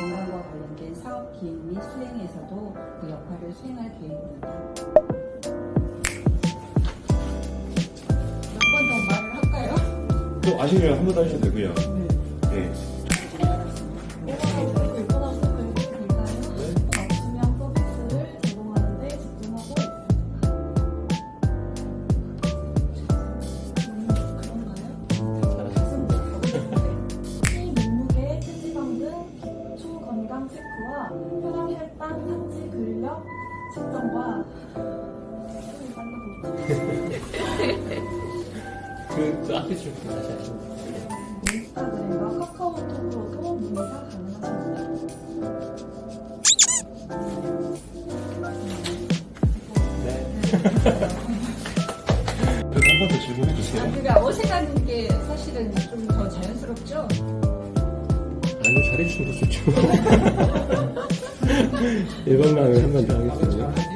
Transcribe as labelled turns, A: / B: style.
A: 건강과 관련된 사업 기획 및 수행에서도 그 역할을 수행할 계획입니다. 몇 번 더 말을 할까요?
B: 또 아시면 한 번 더 하셔도 되고요. 네.
C: 맞 키, 몸무게, 체지방 등 기초 건강 체크와 혈압, 혈당, 상체 근력 측정과 손이 빨리 보이죠?
D: 그, 그 앞에 줄 다시 하시면
C: 인스타그램과 카카오톡으로도 문의가 가능하십니다.
B: 그래도 한 번 더 질문해 주세요.
A: 아, 그가 어색한 게 사실은 좀 더 자연스럽죠?
D: 아니, 잘해주신 거 좋죠. 일반만을 한번 더 하겠습니다.